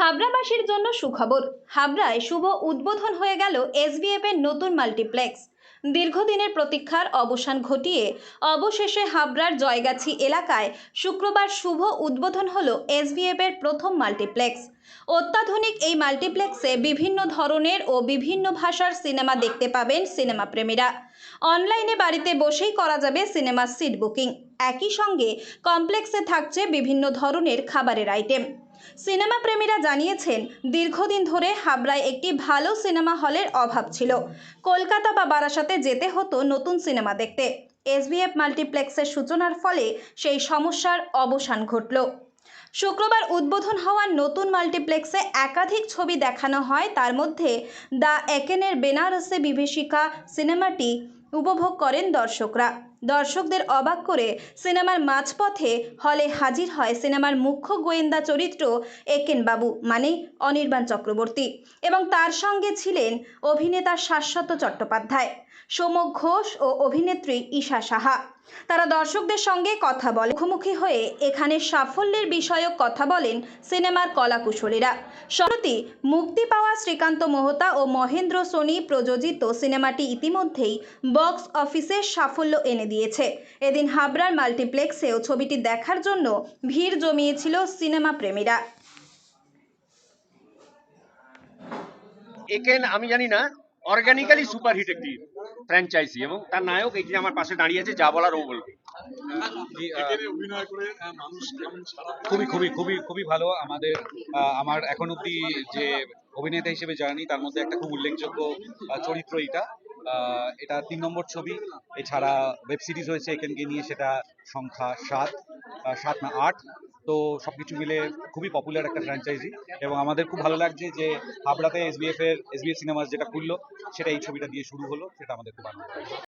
হাবড়াবাসীর জন্য সুখবর। হাবড়ায় শুভ উদ্বোধন হয়ে গেল এসবিএফ এর নতুন মাল্টিপ্লেক্স। দীর্ঘদিনের প্রতীক্ষার অবসান ঘটিয়ে অবশেষে হাবড়ার জয়গাছি এলাকায় শুক্রবার শুভ উদ্বোধন হল এসবিএফ এর প্রথম মাল্টিপ্লেক্স। অত্যাধুনিক এই মাল্টিপ্লেক্সে বিভিন্ন ধরনের ও বিভিন্ন ভাষার সিনেমা দেখতে পাবেন সিনেমা প্রেমীরা। অনলাইনে বাড়িতে বসেই করা যাবে সিনেমার সিট বুকিং। একই সঙ্গে কমপ্লেক্সে থাকছে বিভিন্ন ধরনের খাবারের আইটেম। সিনেমা প্রেমীরা জানিয়েছেন, দীর্ঘদিন ধরে হাবড়ায় একটি ভালো সিনেমা হলের অভাব ছিল। কলকাতা বা বারাসাতে যেতে হতো নতুন সিনেমা দেখতে। এসবিএফ মাল্টিপ্লেক্সের সূচনার ফলে সেই সমস্যার অবসান ঘটল। শুক্রবার উদ্বোধন হওয়া নতুন মাল্টিপ্লেক্সে একাধিক ছবি দেখানো হয়। তার মধ্যে দ্য একেনের বেনারসে বিভীষিকা সিনেমাটি উপভোগ করেন দর্শকরা। দর্শকদের অবাক করে সিনেমার মাঝপথে হলে হাজির হয় সিনেমার মুখ্য গোয়েন্দা চরিত্র একেন বাবু মানে অনির্বাণ চক্রবর্তী। এবং তার সঙ্গে ছিলেন অভিনেতা শাশ্বত চট্টোপাধ্যায় সোমক ঘোষ ও অভিনেত্রী ঈশা সাহা। তারা দর্শকদের সঙ্গে কথা বলে, মুখোমুখি হয়ে এখানে সাফল্যের বিষয়ক কথা বলেন সিনেমার কলাকুশলীরা। সম্প্রতি মুক্তি পাওয়া শ্রীকান্ত মোহতা ও মহেন্দ্র সোনি প্রযোজিত সিনেমাটি ইতিমধ্যেই বক্স অফিসে সাফল্য এনে দিয়েছে। এদিন হাবড়ার মাল্টিপ্লেক্সেও ছবিটি দেখার জন্য ভিড় জমিয়েছিল সিনেমা প্রেমীরা। একেন আমি জানি না অর্গানিক্যালি সুপারহিট একটি ফ্র্যাঞ্চাইজি এবং তার নায়ক যে আমার পাশে দাঁড়িয়ে আছে যা বলার ও বলবে। জি, আহ, এখানে অভিনয় করে আহ, মানুষ কেমন সারা পায়? খুবই খুবই খুবই খুবই ভালো। আমাদের আহ, আমার এখন অব্দি যে অভিনেতা হিসেবে জার্নি তার মধ্যে একটা খুব উল্লেখযোগ্য চরিত্র এটা। এটা তিন নম্বর ছবি। এছাড়া ওয়েব সিরিজ হয়েছে, এখানকে নিয়ে সেটা সংখ্যা সাত সাত না আট। তো সব কিছু মিলে খুবই পপুলার একটা ফ্র্যাঞ্চাইজি এবং আমাদের খুব ভালো লাগছে যে হাবড়াতে এস এসবিএফ এর এস এসবিএফ সিনেমাস যেটা খুললো, সেটা এই ছবিটা দিয়ে শুরু হলো, সেটা আমাদের খুব লাগছে।